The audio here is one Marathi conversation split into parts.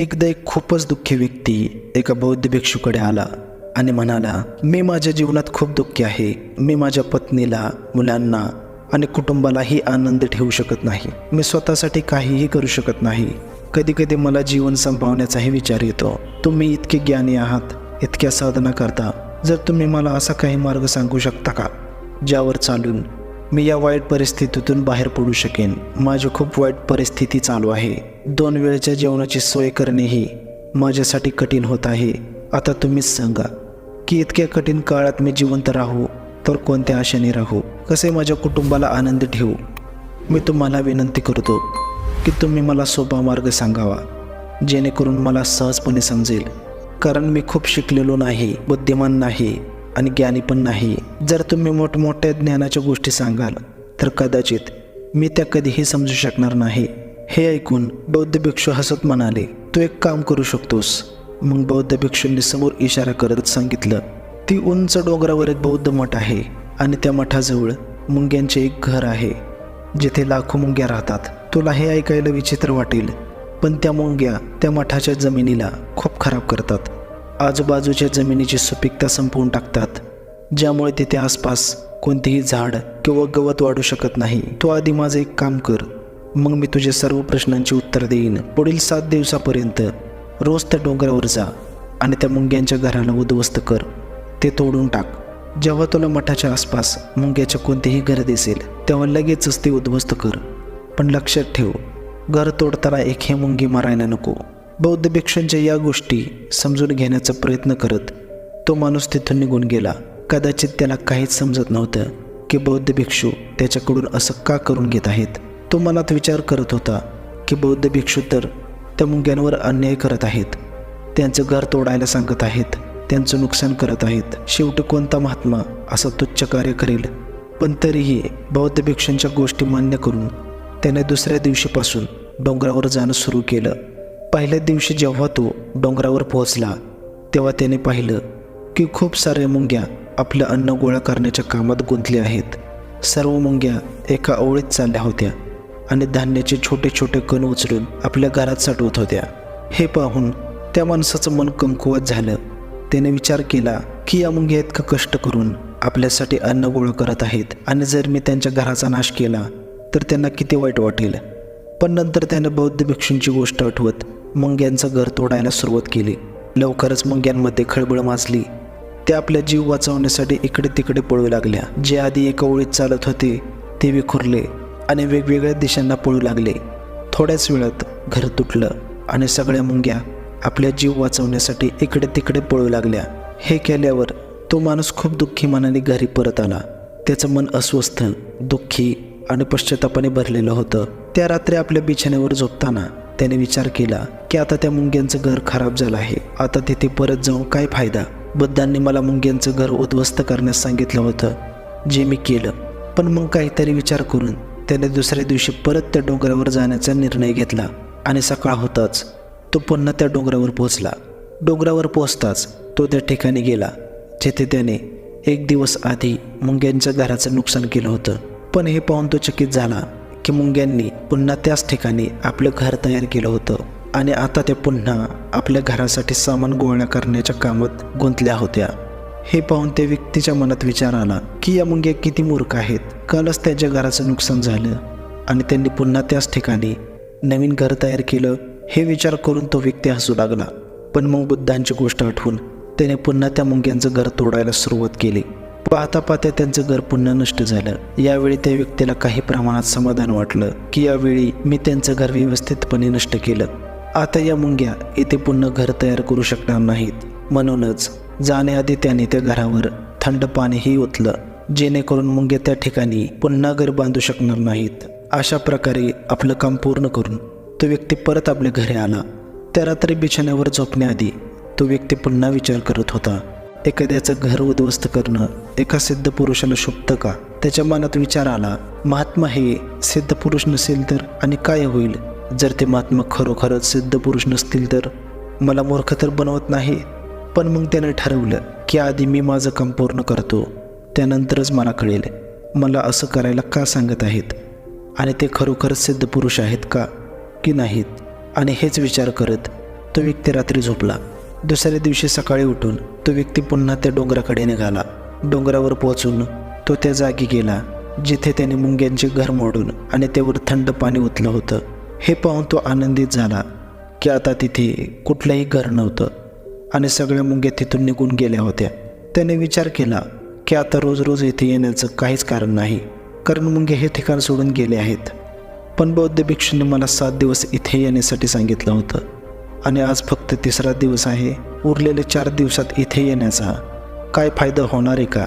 एकदा एक खूपच दुःखी व्यक्ती एका बौद्ध भिक्षूकडे आला आणि म्हणाला मी माझ्या जीवनात खूप दुःखी आहे. मी माझ्या पत्नीला मुलांना आणि कुटुंबालाही आनंद ठेवू शकत नाही. मी स्वतःसाठी काहीही करू शकत नाही. कधी कधी मला जीवन संपवण्याचाही विचार येतो. तुम्ही इतके ज्ञानी आहात इतक्या साधना करता. जर तुम्ही मला असा काही मार्ग सांगू शकता का? ज्यावर चालून मी या वाईट परिस्थितीतून बाहेर पडू शकेन. माझी खूप वाईट परिस्थिती चालू आहे. दोन वेळच्या जेवणाची सोय करणेही माझ्यासाठी कठीण होत आहे. आता तुम्हीच सांगा की इतक्या कठीण काळात मी जिवंत राहू तर कोणत्या आशेने राहू? कसे माझ्या कुटुंबाला आनंद ठेवू? मी तुम्हाला विनंती करतो की तुम्ही मला सोपा मार्ग सांगावा जेणेकरून मला सहजपणे समजेल. कारण मी खूप शिकलेलो नाही बुद्धिमान नाही. आणि ज्ञानी पण नाही. जर तुम्ही मोठमोठ्या ज्ञानाच्या गोष्टी सांगाल तर कदाचित मी त्या कधीही समजू शकणार नाही. हे ऐकून बौद्ध भिक्षू हसत म्हणाले तू एक काम करू शकतोस. मग बौद्ध भिक्षूंनी समोर इशारा करत सांगितलं ती उंच डोंगरावर एक बौद्ध मठ आहे आणि त्या मठाजवळ मुंग्यांचे एक घर आहे जिथे लाखो मुंग्या राहतात. तुला हे ऐकायला विचित्र वाटेल पण त्या मुंग्या त्या मठाच्या जमिनीला खूप खराब करतात. आजूबाजूच्या जमिनीची सुपीकता संपवून टाकतात ज्यामुळे तिथे आसपास कोणतेही झाड किंवा गवत वाढू शकत नाही. तू आधी माझं एक काम कर मग मी तुझ्या सर्व प्रश्नांची उत्तर देईन. पुढील सात दिवसापर्यंत रोज त्या डोंगरावर जा आणि त्या मुंग्यांच्या घराला उद्ध्वस्त कर. ते तोडून टाक. जेव्हा तुला मठाच्या आसपास मुंग्याच्या कोणतेही घर दिसेल तेव्हा लगेचच ते उद्ध्वस्त कर. पण लक्षात ठेव घर तोडताना एक हे मुंगी मारायला नको. बौद्ध भिक्षूंच्या या गोष्टी समजून घेण्याचा प्रयत्न करत तो माणूस तिथून निघून गेला. कदाचित त्याला काहीच समजत नव्हतं की बौद्ध भिक्षू त्याच्याकडून असं का करून घेत आहेत. तो मनात विचार करत होता की बौद्ध भिक्षू तर त्या मुंग्यांवर अन्याय करत आहेत. त्यांचं घर तोडायला सांगत आहेत. त्यांचं नुकसान करत आहेत. शेवटी कोणता महात्मा असं तुच्छ कार्य करेल? पण तरीही बौद्ध भिक्षूंच्या गोष्टी मान्य करून त्याने दुसऱ्या दिवशीपासून डोंगरावर जाणं सुरू केलं. पहिल्या दिवशी जेव्हा तो डोंगरावर पोहोचला तेव्हा त्याने पाहिलं की खूप साऱ्या मुंग्या आपलं अन्न गोळा करण्याच्या कामात गुंतल्या आहेत. सर्व मुंग्या एका ओळीत चालल्या होत्या आणि धान्याचे छोटे छोटे कण उचलून आपल्या घरात साठवत होत्या. हे पाहून त्या माणसाचं मन कमकुवत झालं. त्याने विचार केला की या मुंग्या इतकं कष्ट करून आपल्यासाठी अन्न गोळा करत आहेत आणि जर मी त्यांच्या घराचा नाश केला तर त्यांना किती वाईट वाटेल. पण नंतर त्यानं बौद्ध भिक्षूंची गोष्ट आठवत मुंग्यांचं घर तोडायला सुरुवात केली. लवकरच मुंग्यांमध्ये खळबळ माजली. ते आपल्या जीव वाचवण्यासाठी इकडे तिकडे पळू लागल्या. जे आधी एका ओळीत चालत होते ते विखुरले आणि वेगवेगळ्या दिशांना पळू लागले. थोड्याच वेळात घर तुटलं आणि सगळ्या मुंग्या आपल्या जीव वाचवण्यासाठी इकडे तिकडे पळू लागल्या. हे केल्यावर तो माणूस खूप दुःखी मनाने घरी परत आला. त्याचं मन अस्वस्थ दुःखी आणि पश्चातापाने भरलेलं होतं. त्या रात्री आपल्या बिछाण्यावर झोपताना त्याने विचार केला की आता त्या मुंग्यांचं घर खराब झालं आहे. आता तिथे परत जाऊन काय फायदा? बुद्धांनी मला मुंग्यांचं घर उद्ध्वस्त करण्यास सांगितलं होतं जे मी केलं. पण मग काहीतरी विचार करून त्याने दुसऱ्या दिवशी परत त्या डोंगरावर जाण्याचा निर्णय घेतला आणि सकाळ होताच तो पुन्हा त्या डोंगरावर पोहोचला. डोंगरावर पोहोचताच तो त्या ठिकाणी गेला जेथे त्याने एक दिवस आधी मुंग्यांच्या घराचं नुकसान केलं होतं. पण हे पाहून तो चकित झाला. की मुंग्यांनी पुन्हा त्याच ठिकाणी आपलं घर तयार केलं होतं. आणि आता त्या पुन्हा आपल्या घरासाठी सामान गोळा करण्याच्या कामात गुंतल्या होत्या. हे पाहून त्या व्यक्तीच्या मनात विचार आला की या मुंग्या किती मूर्ख आहेत. कालच त्याच्या घराचं नुकसान झालं. आणि त्यांनी पुन्हा त्याच ठिकाणी नवीन घर तयार केलं. हे विचार करून तो व्यक्ती हसू लागला. पण मग बुद्धांची गोष्ट आठवून त्याने पुन्हा त्या मुंग्यांचं घर तोडायला सुरुवात केली. पाहता पाहता त्यांचं घर पुन्हा नष्ट झालं. यावेळी त्या व्यक्तीला काही प्रमाणात समाधान वाटलं की यावेळी मी त्यांचं घर व्यवस्थितपणे नष्ट केलं. आता या मुंग्या इथे पुन्हा घर तयार करू शकणार नाहीत. म्हणूनच जाण्याआधी त्याने त्या घरावर थंड पाणीही ओतलं जेणेकरून मुंग्या त्या ठिकाणी पुन्हा घर बांधू शकणार नाहीत. अशा प्रकारे आपलं काम पूर्ण करून तो व्यक्ती परत आपल्या घरी आला. त्या रात्री बिछाण्यावर झोपण्याआधी तो व्यक्ती पुन्हा विचार करत होता एखाद्याचं घर उद्ध्वस्त करणं एका सिद्ध पुरुषाला शोभतं का? त्याच्या मनात विचार आला महात्मा हे सिद्ध पुरुष नसेल तर आणि काय होईल? जर ते महात्मा खरोखरच सिद्ध पुरुष नसतील तर? मला मूर्ख तर बनवत नाही. पण मग त्याने ठरवलं की आधी मी माझं काम पूर्ण करतो. त्यानंतरच मला कळेल मला असं करायला का सांगत आहेत? आणि ते खरोखरच सिद्ध पुरुष आहेत का? की नाहीत? आणि हेच विचार करत तो व्यक्ती रात्री झोपला. दुसऱ्या दिवशी सकाळी उठून तो व्यक्ती पुन्हा त्या डोंगराकडे निघाला. डोंगरावर पोहोचून तो त्या जागी गेला जिथे त्याने मुंग्यांचे घर मोडून आणि त्यावर थंड पाणी ओतलं होतं. हे पाहून तो आनंदित झाला की आता तिथे कुठलंही घर नव्हतं आणि सगळ्या मुंग्या तिथून निघून गेल्या होत्या. त्याने विचार केला की आता रोज रोज इथे येण्याचं काहीच कारण नाही कारण मुंगे हे ठिकाण सोडून गेले आहेत. पण बौद्ध भिक्षूंनी मला सात दिवस इथे येण्यासाठी सांगितलं होतं. आणि आज फक्त तिसरा दिवस आहे. उरलेले चार दिवसात इथे येण्याचा. काय फायदा होणार आहे का?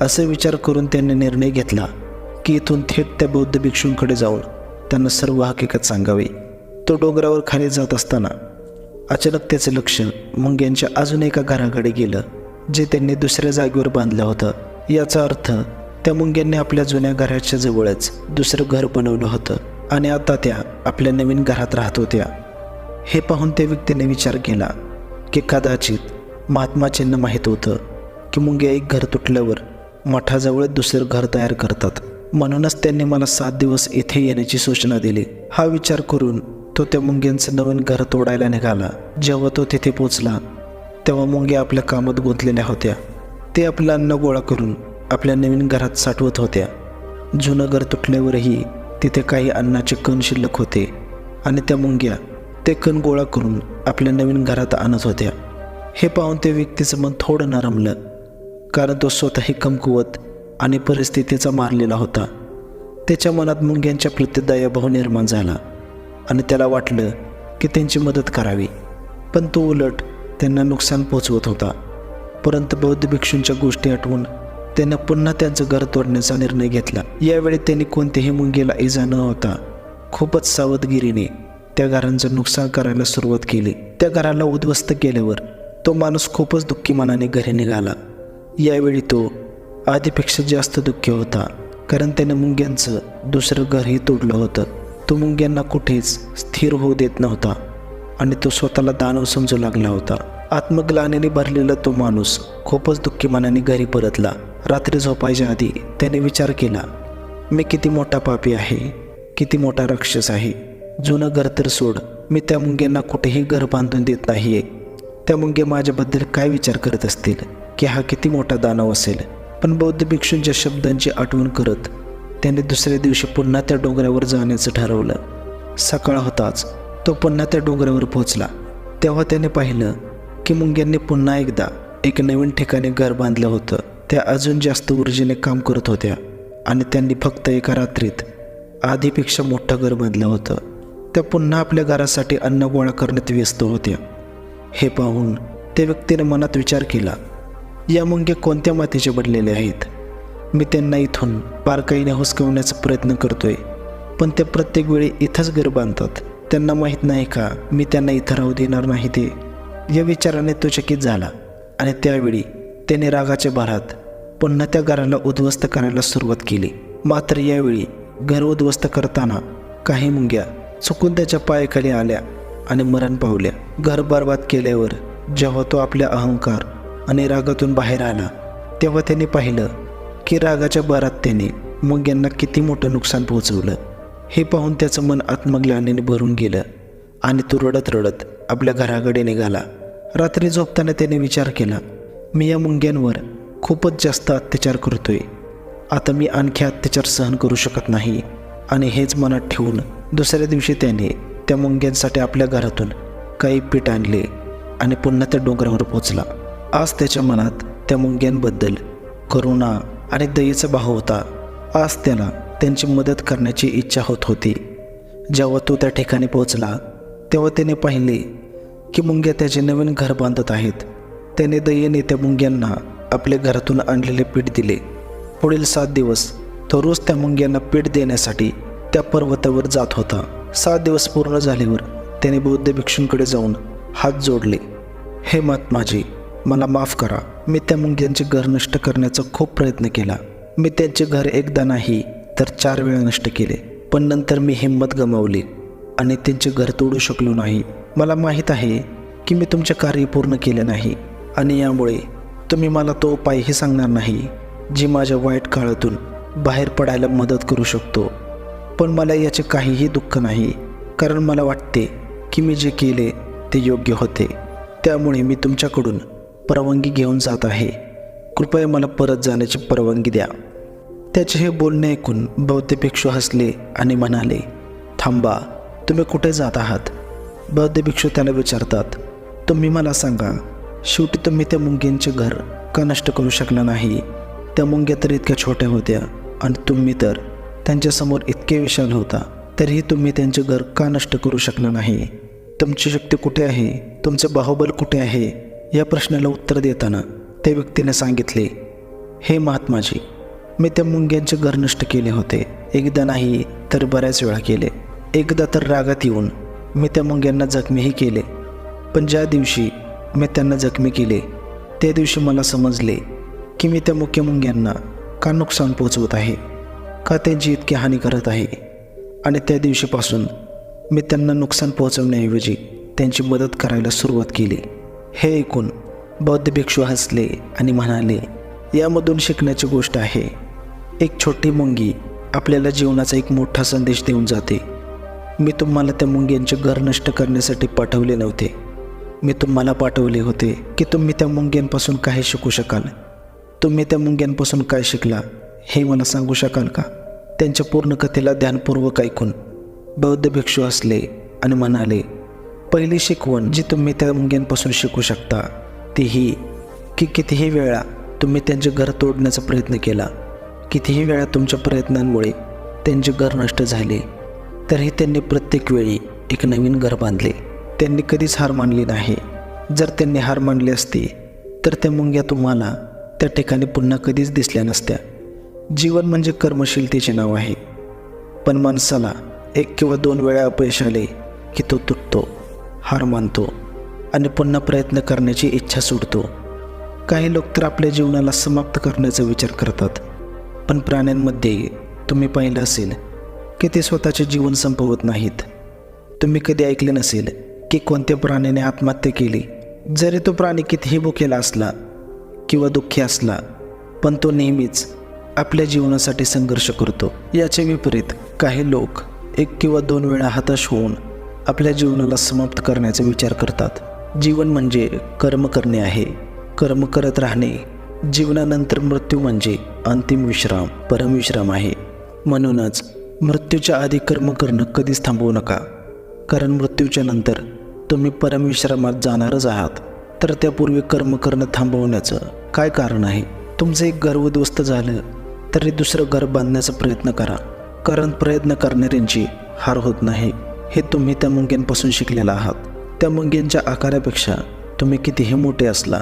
असे विचार करून त्यांनी निर्णय घेतला की इथून थेट त्या बौद्ध भिक्षूंकडे जाऊन त्यांना सर्व हकीकत सांगावी. तो डोंगरावर खाली जात असताना अचानक त्याचं लक्ष मुंग्यांच्या अजून एका घराकडे गेलं जे त्यांनी दुसऱ्या जागेवर बांधलं होतं. याचा अर्थ त्या मुंग्यांनी आपल्या जुन्या घराच्या जवळच दुसरं घर बनवलं होतं. आणि आता त्या आपल्या नवीन घरात राहत होत्या. हे पाहून त्या व्यक्तीने विचार केला की कदाचित महात्माजींना माहीत होतं की मुंग्या एक घर तुटल्यावर मठाजवळ दुसरं घर तयार करतात. म्हणूनच त्यांनी मला सात दिवस इथे येण्याची सूचना दिली. हा विचार करून तो त्या मुंग्यांचं नवीन घर तोडायला निघाला. जेव्हा तो तिथे पोचला तेव्हा मुंग्या आपल्या कामात गुंतलेल्या होत्या. ते आपलं अन्न गोळा करून आपल्या नवीन घरात साठवत होत्या. जुनं घर तुटल्यावरही तिथे काही अन्नाचे कण शिल्लक होते आणि त्या मुंग्या ते कण गोळा करून आपल्या नवीन घरात आणत होत्या. हे पाहून त्या व्यक्तीचं मन थोडं नरमलं कारण तो स्वतःही कमकुवत आणि परिस्थितीचा मारलेला होता. त्याच्या मनात मुंग्यांच्या प्रति दयाभाव निर्माण झाला आणि त्याला वाटलं की त्यांची मदत करावी. पण तो उलट त्यांना नुकसान पोचवत होता. परंतु बौद्ध भिक्षूंच्या गोष्टी आठवून त्यानं पुन्हा त्यांचं घर तोडण्याचा निर्णय घेतला. यावेळी त्यांनी कोणत्याही मुंगीला इजा न होता खूपच सावधगिरीने त्या घरांचं नुकसान करायला सुरुवात केली. त्या घराला उद्ध्वस्त केल्यावर तो माणूस खूपच दुःखी मनाने घरी निघाला. यावेळी तो आधीपेक्षा जास्त दुःखी होता कारण त्याने मुंग्यांचं दुसरं घरही तोडलं होतं. तो मुंग्यांना कुठेच स्थिर होऊ देत नव्हता आणि तो स्वतःला दानव समजू लागला होता. आत्मग्लानीने भरलेला तो माणूस खूपच दुःखी मनाने घरी परतला. रात्री झोपायच्या आधी त्याने विचार केला मी किती मोठा पापी आहे किती मोठा राक्षस आहे जुनं घर तर सोड. मी त्या मुंग्यांना कुठेही घर बांधून देत नाही आहे त्या मुंगे माझ्याबद्दल काय विचार करत असतील? की हा किती मोठा दानव असेल? पण बौद्ध भिक्षूंच्या शब्दांची आठवण करत त्याने दुसऱ्या दिवशी पुन्हा त्या डोंगरावर जाण्याचं ठरवलं. सकाळ होताच तो पुन्हा त्या डोंगरावर पोहोचला. तेव्हा त्याने पाहिलं की मुंग्यांनी पुन्हा एकदा एक नवीन ठिकाणी घर बांधलं होतं. त्या अजून जास्त ऊर्जेने काम करत होत्या आणि त्यांनी फक्त एका रात्रीत आधीपेक्षा मोठं घर बांधलं होतं. त्या पुन्हा आपल्या घरासाठी अन्न गोळा करण्यात व्यस्त होत्या. हे पाहून त्या व्यक्तीने मनात विचार केला या मुंगे कोणत्या मातीचे बनलेले आहेत? मी त्यांना इथून बारकाईने हुसकवण्याचा प्रयत्न करतोय पण ते प्रत्येक वेळी इथंच घर बांधतात. त्यांना माहीत नाही का मी त्यांना इथं राहू देणार नाही ते या विचाराने तो चकित झाला आणि त्यावेळी त्याने रागाच्या भारात पुन्हा त्या घराला उद्ध्वस्त करायला सुरुवात केली. मात्र यावेळी घर उद्ध्वस्त करताना काही मुंग्या चुकून त्याच्या पायाखाली आल्या आणि मरण पावल्या. घर बर्बाद केल्यावर जेव्हा तो आपल्या अहंकार आणि रागातून बाहेर आला तेव्हा त्याने पाहिलं की रागाच्या बरात त्याने मुंग्यांना किती मोठं नुकसान पोहोचवलं. हे पाहून त्याचं मन आत्मग्लानीने भरून गेलं आणि तो रडत रडत आपल्या घराकडे निघाला. रात्री झोपताना त्याने विचार केला मी या मुंग्यांवर खूपच जास्त अत्याचार करतोय. आता मी आणखी अत्याचार सहन करू शकत नाही आणि हेच मनात ठेवून दुसऱ्या दिवशी त्याने त्या मुंग्यांसाठी आपल्या घरातून काही पीठ आणले आणि पुन्हा त्या डोंगरावर पोचला आज त्याच्या मनात त्या मुंग्यांबद्दल करुणा आणि दयेचा भाव होता. आज त्याला त्यांची मदत करण्याची इच्छा होत होती. जेव्हा तो त्या ठिकाणी पोहोचला तेव्हा त्याने पाहिले की मुंग्या त्याचे नवीन घर बांधत आहेत. त्याने दयेने त्या मुंग्यांना आपल्या घरातून आणलेले पीठ दिले. पुढील सात दिवस तो रोज त्या मुंग्यांना पीठ देण्यासाठी त्या पर्वतावर जात होता. सात दिवस पूर्ण झाल्यावर त्याने बौद्ध भिक्षूंकडे जाऊन हात जोडले. हे मत माझे मला माफ करा. मी त्या मुंग्यांचे घर नष्ट करण्याचा खूप प्रयत्न केला. मी त्यांचे घर एकदा नाही तर चार वेळा नष्ट केले. पण नंतर मी हिंमत गमावली आणि त्यांचे घर तोडू शकलो नाही. मला माहीत आहे की मी तुमचे कार्य पूर्ण केले नाही आणि यामुळे तुम्ही मला तो उपायही सांगणार नाही जी माझ्या वाईट काळातून बाहेर पडायला मदत करू शकतो. पण मला याचे काहीही दुःख नाही कारण मला वाटते की मी जे केले ते योग्य होते. त्यामुळे मी तुमच्याकडून परवानगी घेऊन जात आहे. कृपया मला परत जाण्याची परवानगी द्या. त्याचे हे बोलणे ऐकून बौद्ध भिक्षू हसले आणि म्हणाले थांबा तुम्ही कुठे जात आहात? बौद्ध भिक्षू त्याला विचारतात तुम्ही मला सांगा शेवटी तुम्ही त्या मुंग्यांचे घर का नष्ट करू शकला नाही? त्या मुंग्या तर इतक्या छोट्या होत्या आणि तुम्ही तर त्यांच्यासमोर इतके विशाल होता तरीही तुम्ही त्यांचे घर का नष्ट करू शकला नाही? तुमची शक्ती कुठे आहे? तुमचे बाहुबल कुठे आहे? या प्रश्नाला उत्तर देताना त्या व्यक्तीने सांगितले हे महात्माजी मी त्या मुंग्यांचे घर नष्ट केले होते. एकदा नाही तर बऱ्याच वेळा केले. एकदा तर रागात येऊन मी त्या मुंग्यांना जखमीही केले. पण ज्या दिवशी मी त्यांना जखमी केले त्या दिवशी मला समजले की मी त्या मुख्य मुंग्यांना का नुकसान पोचवत आहे? का त्यांची इतकी हानी करत आहे? आणि त्या दिवशीपासून मी त्यांना नुकसान पोहोचवण्याऐवजी त्यांची मदत करायला सुरुवात केली. हे ऐकून बौद्ध भिक्षू हसले आणि म्हणाले यामधून शिकण्याची गोष्ट आहे. एक छोटी मुंगी आपल्याला जीवनाचा एक मोठा संदेश देऊन जाते. मी तुम्हाला त्या मुंग्यांचे घर नष्ट करण्यासाठी पाठवले नव्हते. मी तुम्हाला पाठवले होते की तुम्ही त्या मुंग्यांपासून काय शिकू शकाल. तुम्ही त्या मुंग्यांपासून काय शिकला? हे मला सांगू शकाल का? त्यांच्या पूर्ण कथेला ध्यानपूर्वक ऐकून बौद्ध भिक्षू असले आणि म्हणाले पहिली शिकवण जी तुम्ही त्या मुंग्यांपासून शिकू शकता ती ही की कितीही वेळा तुम्ही त्यांचे घर तोडण्याचा प्रयत्न केला कितीही वेळा तुमच्या प्रयत्नांमुळे त्यांचे घर नष्ट झाले तरीही त्यांनी प्रत्येक वेळी एक नवीन घर बांधले. त्यांनी कधीच हार मानली नाही. जर त्यांनी हार मानली असती तर त्या मुंग्या तुम्हाला त्या ठिकाणी पुन्हा कधीच दिसल्या नसत्या. जीवन म्हणजे कर्मशीलतेचे नाव आहे. पण माणसाला एक किंवा दोन वेळा अपयश आले की तो तुटतो हार मानतो आणि पुन्हा प्रयत्न करण्याची इच्छा सुटतो काही लोक तर आपल्या जीवनाला समाप्त करण्याचा विचार करतात. पण प्राण्यांमध्ये तुम्ही पाहिलं असेल की ते स्वतःचे जीवन संपवत नाहीत. तुम्ही कधी ऐकले नसेल की कोणत्या प्राण्याने आत्महत्या केली? जरी तो प्राणी कितीही भुकेला असला किंवा दुःखी असला पण तो नेहमीच आपल्या जीवनासाठी संघर्ष करतो. याचे विपरीत काही लोक एक किंवा दोन वेळा हताश होऊन आपल्या जीवनाला समाप्त करण्याचा विचार करतात. जीवन म्हणजे कर्म करणे आहे. कर्म करत राहणे जीवनानंतर मृत्यू म्हणजे अंतिम विश्राम परमविश्राम आहे. म्हणूनच मृत्यूच्या आधी कर्म करणं कधीच थांबवू नका. कारण मृत्यूच्या नंतर तुम्ही परमविश्रामात जाणारच आहात. तर त्यापूर्वी कर्म करणं थांबवण्याचं काय कारण आहे? तुमचं एक घर झालं तरी दुसरं घर बांधण्याचा प्रयत्न करा कारण प्रयत्न करणाऱ्यांची हार होत नाही. हे तुम्ही त्या मुंग्यांपासून शिकलेला आहात. त्या मुंग्यांच्या आकारापेक्षा तुम्ही कितीही मोठे असला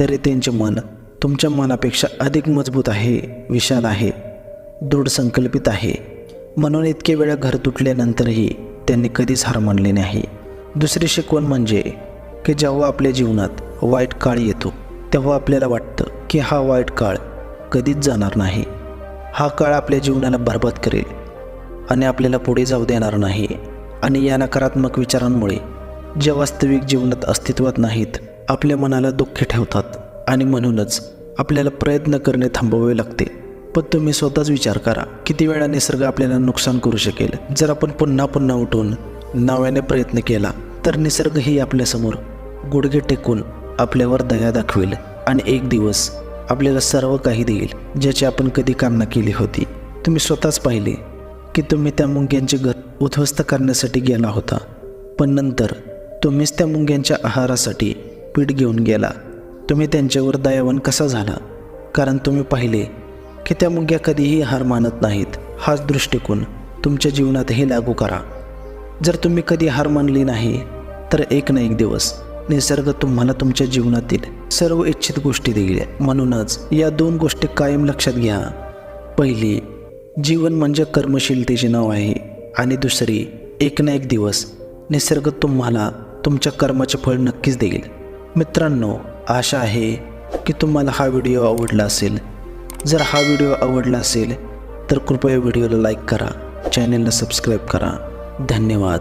तरी त्यांचे मन तुमच्या मनापेक्षा अधिक मजबूत आहे विशाल आहे दृढ संकल्पित आहे. म्हणून इतके वेळा घर तुटल्यानंतरही त्यांनी कधीच हार मानली नाही. दुसरी शिकवण म्हणजे की जेव्हा आपल्या जीवनात वाईट काळ येतो तेव्हा आपल्याला वाटतं की हा वाईट काळ कधीच जाणार नाही. हा काळ आपल्या जीवनाला बरबाद करेल आणि आपल्याला पुढे जाऊ देणार नाही आणि या नकारात्मक विचारांमुळे ज्या वास्तविक जीवनात अस्तित्वात नाहीत आपल्या मनाला दुःखी ठेवतात आणि म्हणूनच आपल्याला प्रयत्न करणे थांबवावे लागते. पण तुम्ही स्वतःच विचार करा किती वेळा निसर्ग आपल्याला नुकसान करू शकेल? जर आपण पुन्हा पुन्हा उठून नव्याने प्रयत्न केला तर निसर्गही आपल्यासमोर गुडघे टेकून आपल्यावर दया दाखवेल आणि एक दिवस आपल्याला सर्व काही देईल ज्याची आपण कधी कामना केली होती. तुम्ही स्वतःच पाहिले की तुम्ही त्या मुंग्यांचे घर उद्ध्वस्त करण्यासाठी गेला होता. पण नंतर तुम्हीच त्या मुंग्यांच्या आहारासाठी पीठ घेऊन गेला. तुम्ही त्यांच्यावर दयावान कसा झाला? कारण तुम्ही पाहिले की त्या मुंग्या कधीही हार मानत नाहीत. हाच दृष्टिकोन तुमच्या जीवनातही लागू करा. जर तुम्ही कधी हार मानली नाही तर एक ना एक दिवस निसर्ग तुम्हाला तुमच्या जीवनातील सर्व इच्छित गोष्टी देईल. म्हणूनच या दोन गोष्टी कायम लक्षात घ्या. पहिली जीवन म्हणजे कर्मशीलतेचे नाव आहे. आणि दुसरी एक ना एक दिवस निसर्ग तुम्हाला तुमच्या कर्माचे फळ नक्कीच देईल. मित्रांनो आशा आहे की तुम्हाला हा व्हिडिओ आवडला असेल. जर हा व्हिडिओ आवडला असेल तर कृपया व्हिडिओला लाईक करा. चॅनलला सबस्क्राईब करा. धन्यवाद.